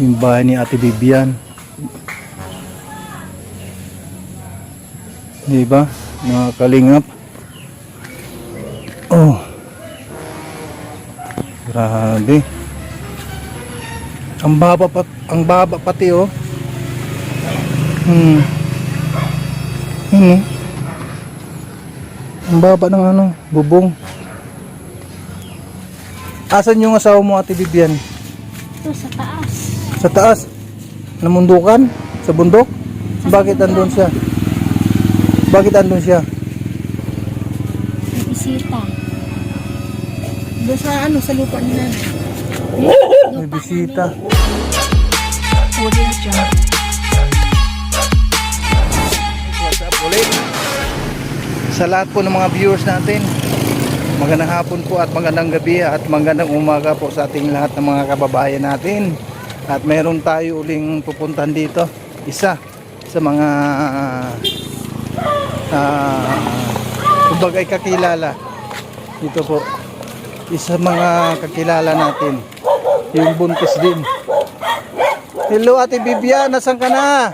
Yung bahay ni Ate Bibian. Di ba? Mga kalingap. Oh. Grabe. Ang baba pa, ang baba pati oh. Hmm. Hmm. Ang baba ng ano, bubong. Asan yung asawa mo, Ate Bibian? Ito sa taas. Sa taas? Namundukan? Sa bundok? Bakit andun siya? Bakit andun siya? Bisita. Doon sa ano, sa lupa nila. May bisita. What's up ulit? Sa lahat po ng mga viewers natin, magandang hapon po at magandang gabi at magandang umaga po sa ating lahat ng mga kababayan natin. At meron tayo uling pupuntan dito. Isa sa mga uh, kumbaga kakilala. Dito po. Isa sa mga kakilala natin. Yung buntis din. Hello Ate Bibian, nasan ka na?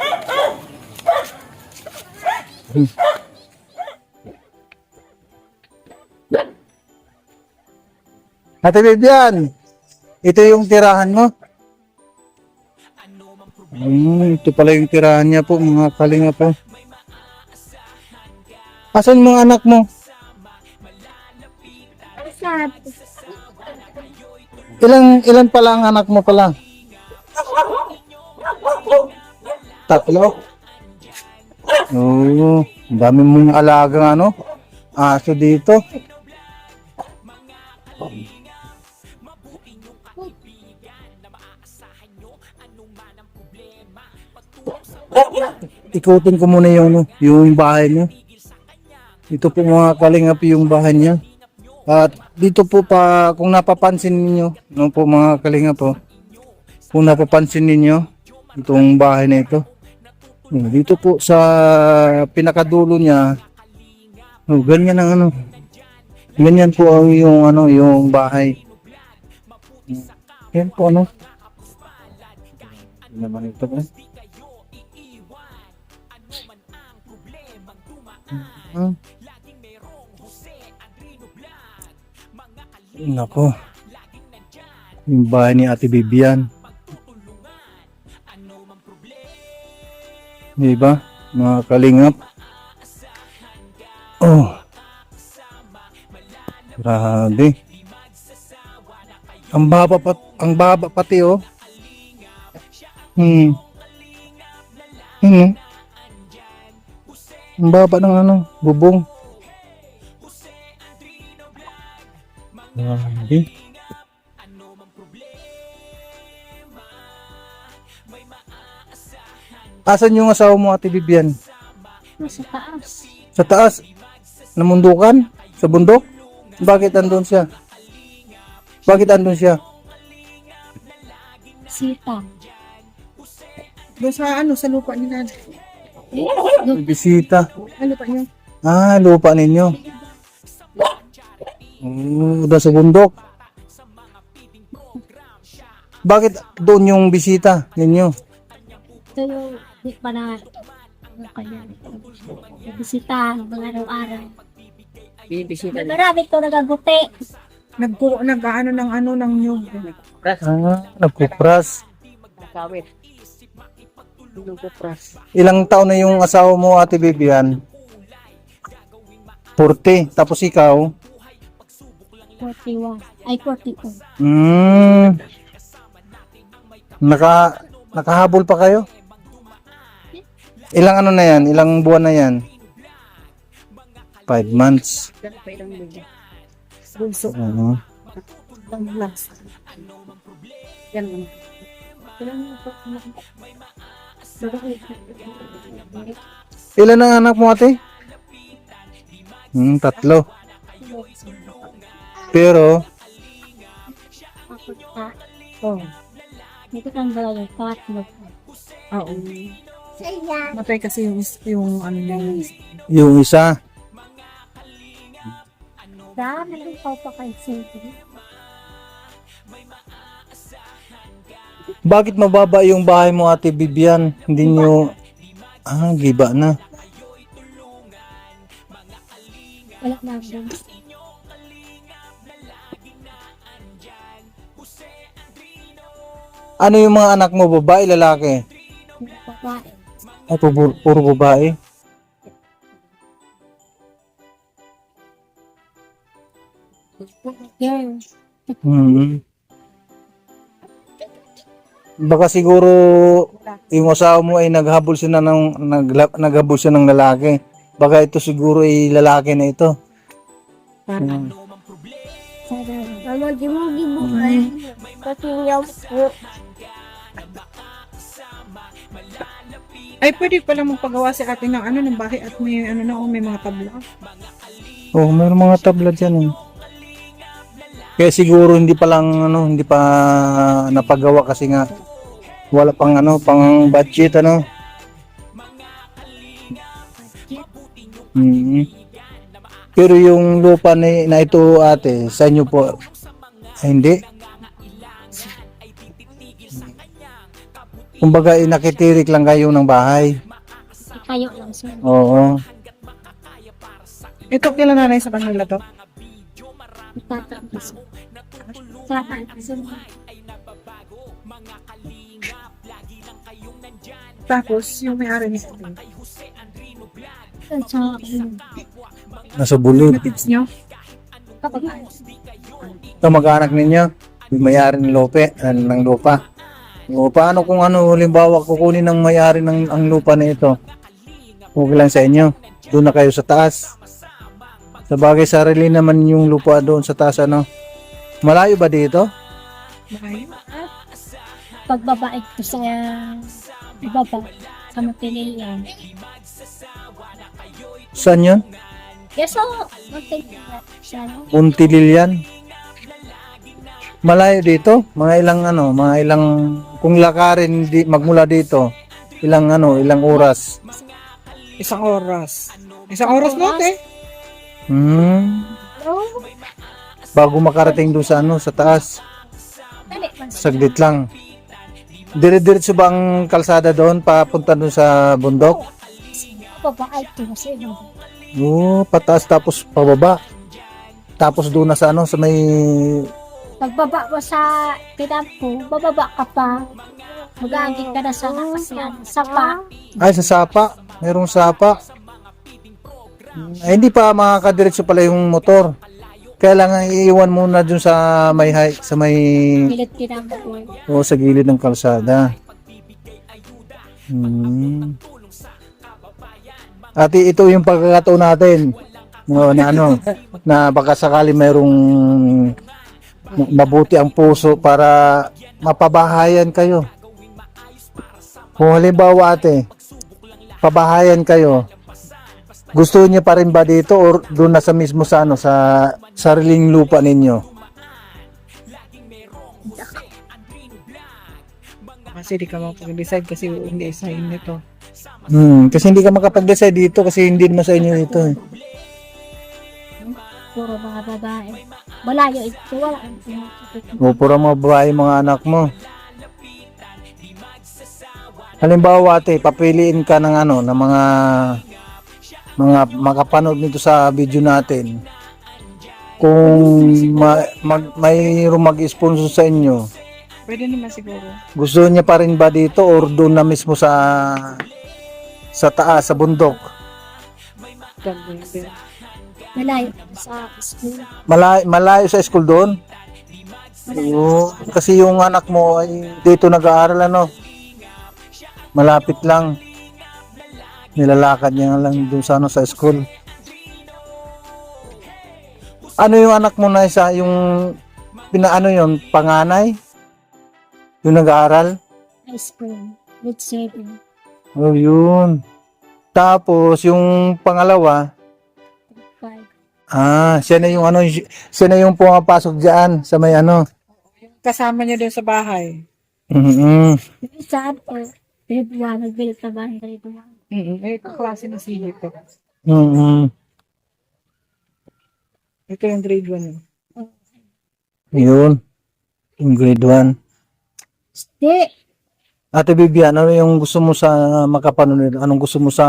Ate Bibian, ito yung tirahan mo? Hmm, ito pala yung tirahan niya po, mga kalinga po. Asan mga anak mo? Sad. Ilan ilan pala ang anak mo pala? Tatlo. Oo, ang dami mong alagang ano? Aso dito. Ikutin ko muna yung, ano, yung bahay mo. Ito po mga kalingap yung bahay niya. At dito po pa, kung napapansin ninyo, no po mga kalinga po, kung napapansin ninyo, itong bahay na ito, no, dito po sa pinakadulo niya, no, ganyan ang ano, ganyan po ang yung ano, yung bahay. Yan po ano. Naman ito ba? Hmm. Nako. Yung bahay ni Ate Bibian. Di ba? Mga kalingap. Oh. Grabe. Ang baba pat ang baba pati oh. Hmm. Hmm. Ang baba ng ano, bubong. Grabe. Asan yung asawa mo, Ate Bibian? Ito sa taas. Sa taas? Namundukan? Sa bundok? Bakit andun siya? Bakit andun siya? Bisita. Doon sa ano, sa lupa nila. May bisita. Ano lupa niya? Ah, lupa ninyo. Oh, doon sa bundok. Bakit doon yung bisita ninyo? Ito yung di pa na ano. May bisita mga araw-araw. Bibisita. Marami ito nagaguti. Nagpo, nag ano ng ano ng nyug. Ah, nagkupras. Kawit. Ilang taon na yung asawa mo, Ate Bibian? 40. Tapos ikaw? 41. Ay, 42. Hmm. Naka, nakahabol pa kayo? Ilang ano na yan? Ilang buwan na yan? Five months. Yan. Bunso. Ano? Last. Yan. Ilang Ilan ang anak mo ate? Hmm, tatlo. Pero, Ako pa. Oh. Ito kang dalawa. Tatlo. Oo. Matay kasi yung, yung ano yung yung isa, Dami ng pa pa kay Cindy. Bakit mababa yung bahay mo, Ate Bibian? Hindi nyo... Ah, giba na. Wala na doon. Ano yung mga anak mo, babae, lalaki? Babae. Ay, puro, puro babae. Girl. Hmm. Baka siguro yung asawa mo ay naghabol siya ng nagla, naghabol siya ng lalaki. Baka ito siguro ay lalaki na ito. Hmm. Mama, di mo gibuhay. Pati niya po. Ay, pwede pala magpagawa si ate ng ano, ng bahay at may ano na, oh, may mga tabla. Oh, mayroong mga tabla dyan eh. Kaya siguro hindi pa lang ano, hindi pa napagawa kasi nga wala pang ano, pang budget ano. Mhm. Pero yung lupa ni, na ito ate, sa inyo po, ay hindi. Kumbaga, eh, nakitirik lang kayo ng bahay. Kayo lang sir. Oo. Ito kila nanay sa kanila to. Tatapos. Tatapos. Tapos, yung may-ari ni ate. Sa Nasa bulod. Tips nyo? kapag kamag-anak ninyo, may-ari ng lupa, ah, ng lupa. O paano kung ano, halimbawa kukunin ng may-ari ng ang lupa na ito? Okay lang sa inyo. Doon na kayo sa taas. Sa bagay, sarili naman yung lupa doon sa taas, ano? Malayo ba dito? Malayo. pagbabae ko sa baba sa Matililian. Saan yun? Yes, so, no? Muntililian. Malayo dito? Mga ilang ano, mga ilang, kung lakarin di, magmula dito, ilang ano, ilang oras? Isang oras. Isang oras na ate. Hmm. Oh, Bago makarating doon sa ano, sa taas. Saglit lang. Dire-diretso ba ang kalsada doon papunta doon sa bundok? Ko sa iyo. Oo, pataas tapos pababa. Tapos doon na sa ano, sa may Pagbaba mo sa pinampo, bababa ka pa. Mag-aagit ka na sa nakasyan. Sapa. ay sa sapa, mayroong sapa. Ay, hindi pa makakadiretso pala yung motor. Kailangan iiwan muna dun sa may hay- sa may Pilit o sa gilid ng kalsada. Hmm. Ate, ito yung pagkakataon natin. No, na ano, na baka sakali mayroong mabuti ang puso para mapabahayan kayo. Kung halimbawa ate, pabahayan kayo, gusto niyo pa rin ba dito or doon na sa mismo sa ano, sa sariling lupa ninyo? Kasi di ka makapag-decide kasi hindi sa inyo to. Hmm, kasi hindi ka makapag-decide dito kasi hindi naman sa inyo ito eh. Puro mga babae. Malayo ito. Wala. O pura mga babae mga anak mo. Halimbawa ate, papiliin ka ng ano, ng mga mga makapanood nito sa video natin. Kung ma, mag, mayroong mag-sponsor sa inyo, Pwede naman siguro. gusto niya pa rin ba dito or doon na mismo sa sa taas, sa bundok? Malayo sa school. Malayo, malayo sa school doon? Oo, kasi yung anak mo ay dito nag-aaral ano. Malapit lang. Nilalakad niya lang doon sa ano sa school. Ano yung anak mo na isa, yung pinaano yon panganay? Yung nag-aaral? High school. Grade 7. Oh, yun. Tapos yung pangalawa, 5. ah, siya na yung ano, siya na yung pumapasok diyan sa may ano. Kasama niya doon sa bahay. Mhm. Saan po? Grade 1. Nag-build na ba? Grade 1. Mm Eh, kaklase na sili ko. Mhm. Ito yung grade 1. Yun. Yung grade 1. Di, Ate Bibian, ano yung gusto mo sa makapanood? Anong gusto mo sa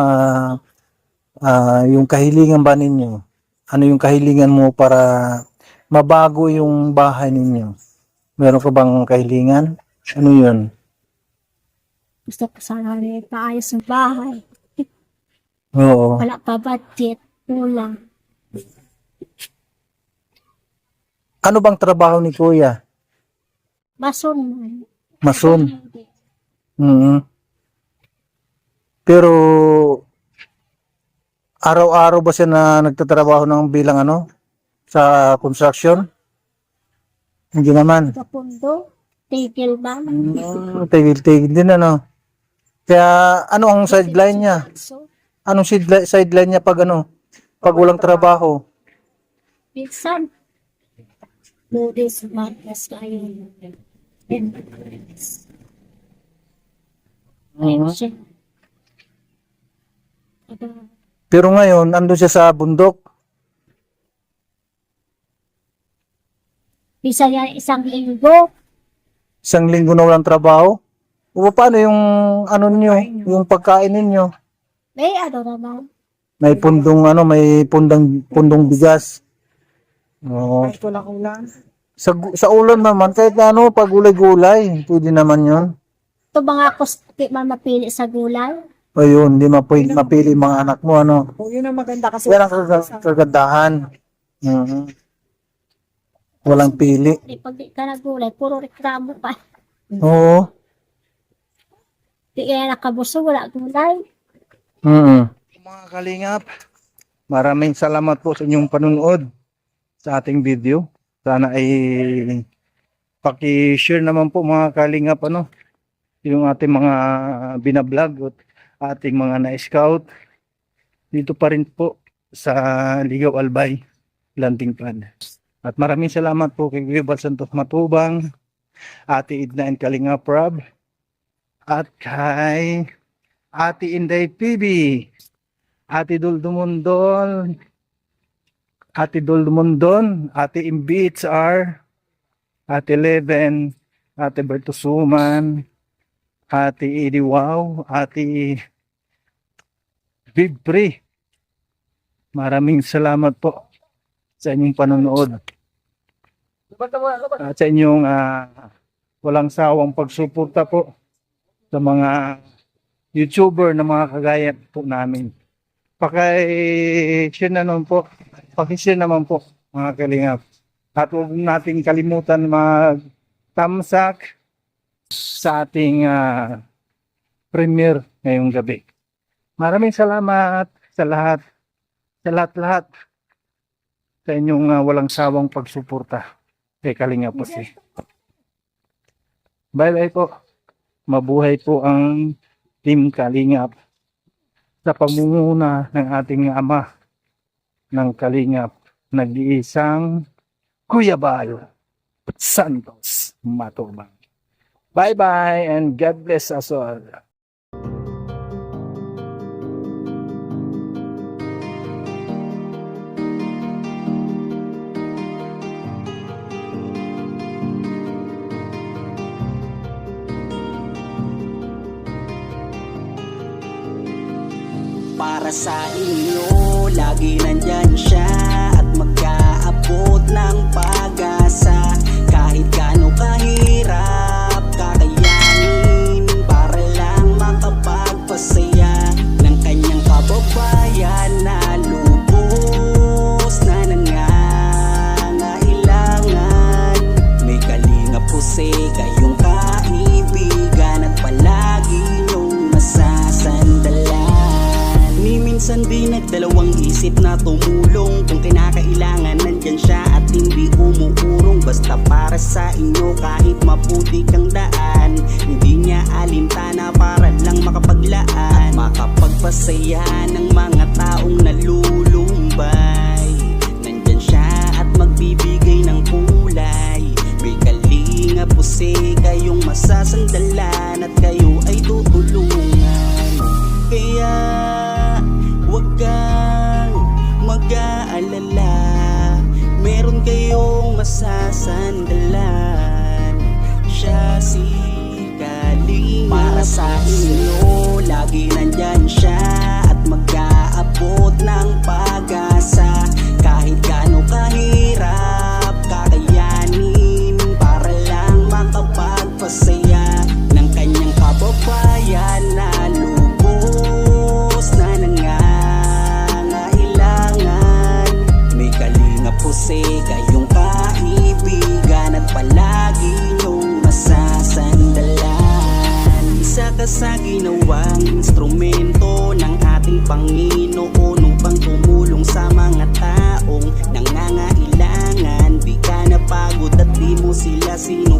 ah, yung kahilingan ba ninyo? Ano yung kahilingan mo para mabago yung bahay ninyo? Meron ka bang kahilingan? Ano yun? gusto ko sana rin paayos ng bahay. Oo. Wala pa budget. Kulang. Ano bang trabaho ni Kuya? Mason. Mason. Mhm. Pero araw-araw ba siya na nagtatrabaho ng bilang ano sa construction? Hindi naman. Sa pundo. Tigil ba? Mm, tigil-tigil din ano. Kaya ano ang sideline niya? So, Anong sideline, sideline niya pag ano? Pag walang trabaho? minsan, Buddhist madness kayo. Ayun siya. Aba, Pero ngayon, ando siya sa bundok. Bisa yan isang linggo. Isang linggo na walang trabaho. O paano yung ano niyo, yung pagkain ninyo? May ano naman. May pundong ano, may pundang pundong bigas. Oo. Wala ulan. Sa sa ulan naman kahit na ano, pag gulay-gulay, pwede naman 'yon. Ito mga kusti man mapili sa gulay. Ayun, hindi mapili, mapili mga anak mo ano. O, yun ang maganda kasi. Yan ang kag- kagandahan. Mhm. Walang pili. Di pag di ka na gulay, puro reklamo pa. Oo. Di kaya nakabuso, wala gulay. Mhm. Mga kalingap, maraming salamat po sa inyong panunood sa ating video. Sana ay paki-share naman po mga kalingap ano, yung ating mga binablog at ating mga na-scout dito pa rin po sa Ligaw Albay, Landing Pad. At maraming salamat po kay Kuya Bal Santos Matubang, Ate Idna and Kalingap Rob, at kay Ate Inday PB, Ate Dul Dumondol, Ate Dul Dumondon, Ate Imbits R, Ate Leven, Ate Bertosuman, Ate Edie Wow, Ate Big Pre. Maraming salamat po sa inyong panonood. At sa inyong ah, walang sawang pagsuporta po sa mga YouTuber na mga kagaya po namin. Paki-share na naman po. Paki-share naman po mga kalingap. At huwag nating kalimutan mag tamsak sa ating ah, premiere ngayong gabi. Maraming salamat sa lahat, sa lahat-lahat sa inyong ah, walang sawang pagsuporta kay Kalinga po si. Bye-bye po. Mabuhay po ang Team Kalingap sa pamumuna ng ating ama ng Kalingap, nag-iisang Kuya Bal Santos Matubang. Bye-bye and God bless us all. Para sa inyo, lagi nandyan siya At mag-aabot ng pag-asa. Kahit gaano nagdalawang isip na tumulong. Kung kinakailangan nandyan siya at hindi umuurong. Basta para sa inyo kahit maputi kang daan Hindi niya alintana para lang makapaglaan. At makapagpasaya ng mga taong nalulumbay Nandyan siya at magbibigay ng kulay. May kalinga po si kayong masasandalan At kayo ay tutulungan. Kaya kayong masasandalan. Siya si kalinga. Para sa inyo, lagi nandyan siya At mag-aabot ng pag-asa. Kahit gaano kahirap instrumento ng ating Panginoon Upang tumulong sa mga taong nangangailangan. Di ka napagod at di mo sila sinukuan